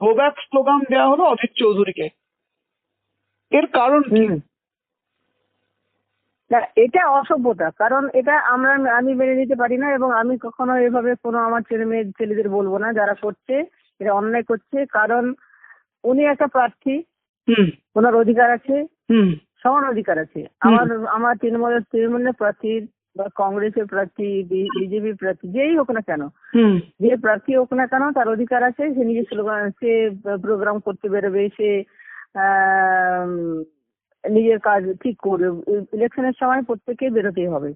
Go back slogan দেওয়া হলো অজিত চৌধুরীকে। এর কারণ কি। না এটা অসভ্যতা কারণ এটা আমরা আমি মেনে নিতে পারি না এবং আমি কখনো এভাবে কোনো আমার ছেলে মেয়ে ছেলেদের বলব না যারা করছে এটা অন্যায় করছে কারণ উনি একটা প্রার্থী হুম। ওনার অধিকার আছে হুম। সমান অধিকার আছে। আমার আমার তৃণমূলের তৃণমূলের প্রার্থী বা কংগ্রেসের প্রার্থী বিজেপি প্রার্থী যেই হোক না কেন। যে প্রার্থী হোক না কেন তার অধিকার আছে সে নিজের স্লোগান সে প্রোগ্রাম করতে বেরোবে সে আম, নিজের কাজ ঠিক করবে। ইলেকশনের সময় প্রত্যেকেই বেরোতেই হবে।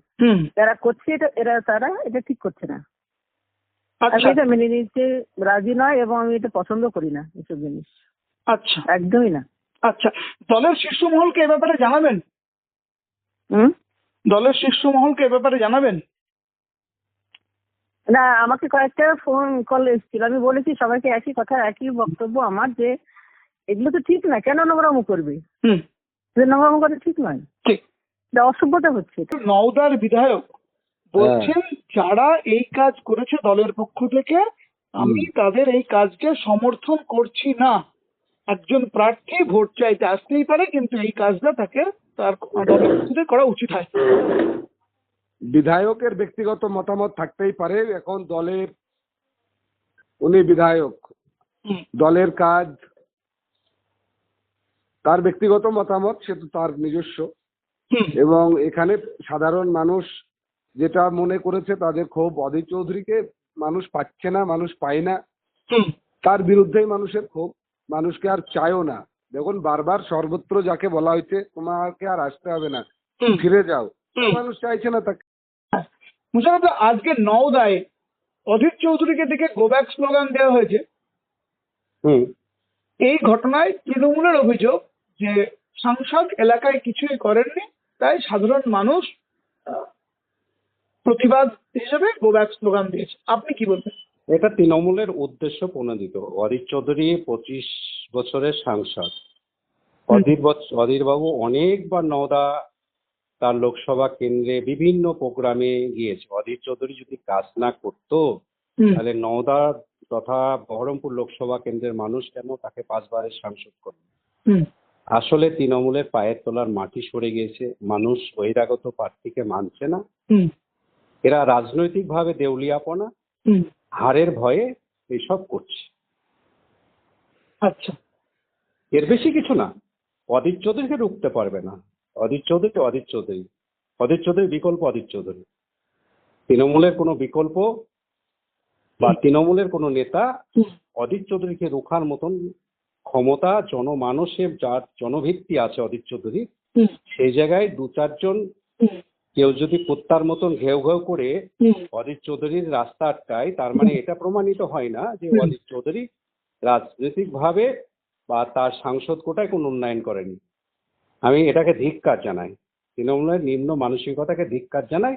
যারা করছে এটা এরা তারা এটা ঠিক করছে না। আমি আচ্ছা এটা মেনে নিতে রাজি নয় এবং আমি এটা পছন্দ করি না এসব জিনিস। আচ্ছা। একদমই না। আচ্ছা। দলের শীর্ষ মহলকে এ ব্যাপারে জানাবেন? হুম? দলের শীর্ষ মহলকে ব্যাপারে জানাবেন? না আমাকে কয়েকটা ফোন কল এসেছিল। আমি বলেছি সবাইকে একই কথা একই বক্তব্য আমার যে এগুলো তো ঠিক না কেন নোংরামো করবে? নোংরামো করা ঠিক নয়? ঠিক। এটা অসভ্যতা হচ্ছে। নওদার বিধায়ক বলছেন যারা এই কাজ করেছে দলের পক্ষ থেকে আমি তাদের এই কাজকে সমর্থন করছি না। একজন প্রার্থী ভোট চাইতে আসতেই পারে কিন্তু এই কাজটা তাকে তার করা উচিত হয়। বিধায়কের ব্যক্তিগত মতামত থাকতেই পারে এখন দলের উনি বিধায়ক দলের কাজ তার ব্যক্তিগত মতামত সে তো তার নিজস্ব। এবং এখানে সাধারণ মানুষ যেটা মনে করেছে তাদের ক্ষোভ অধীর চৌধুরীকে মানুষ পাচ্ছে না মানুষ পায় না। তার বিরুদ্ধেই মানুষের ক্ষোভ মানুষকে আর চায়ও না। দেখুন বারবার সর্বত্র যাকে বলা হয়েছে তোমাকে আর আসতে হবে না। ফিরে যাও। মানুষ চাইছে না তাকে। মুশারফ আজকে নওদায় অধীর চৌধুরীকে দেখে গোব্যাক স্লোগান দেওয়া হয়েছে। হুম। এই ঘটনায় তৃণমূলের অভিযোগ যে সাংসদ এলাকায় কিছুই করেননি তাই সাধারণ মানুষ প্রতিবাদ হিসেবে গোব্যাক স্লোগান দিয়েছে। আপনি কি বলবেন? এটা তৃণমূলের উদ্দেশ্য প্রণোদিত। অধীর চৌধুরী পঁচিশ বছরের সাংসদ। অধীর বৎস- অধীর বাবু অনেকবার নওদা তার লোকসভা কেন্দ্রে বিভিন্ন প্রোগ্রামে গিয়েছে। অধীর চৌধুরী যদি কাজ না করতো তাহলে নওদা তথা বহরমপুর লোকসভা কেন্দ্রের মানুষ কেন তাকে পাঁচবারের সাংসদ করবে? আসলে তৃণমূলের পায়ের তলার মাটি সরে গিয়েছে। মানুষ বহিরাগত প্রার্থীকে মানছে না। এরা রাজনৈতিকভাবে দেউলিয়াপনা। হারের ভয়ে এসব করছে। আচ্ছা। এর বেশি কিছু না। অদিত চৌধুরীকে রুখতে পারবে না। অদিত চৌধুরী অদিত চৌধুরী। অদিত চৌধুরী বিকল্প অদিত চৌধুরী। তৃণমূলের কোনো বিকল্প বা তৃণমূলের কোনো নেতা অদিত চৌধুরীকে রোখার মতন ক্ষমতা জনমানসের যার জনভিত্তি আছে অদিত চৌধুরী সেই জায়গায় দু চারজন কেউ যদি কুত্তার মতন ঘেউ ঘেউ করে অজিত চৌধুরীর রাস্তা আটকায় তার মানে এটা প্রমাণিত হয় না যে অজিত চৌধুরী রাজনৈতিকভাবে বা তার সাংসদ কোটায় কোনো উন্নয়ন করেনি। আমি এটাকে ধিক্কার জানাই। তৃণমূলের নিম্ন মানসিকতাকে ধিক্কার জানাই।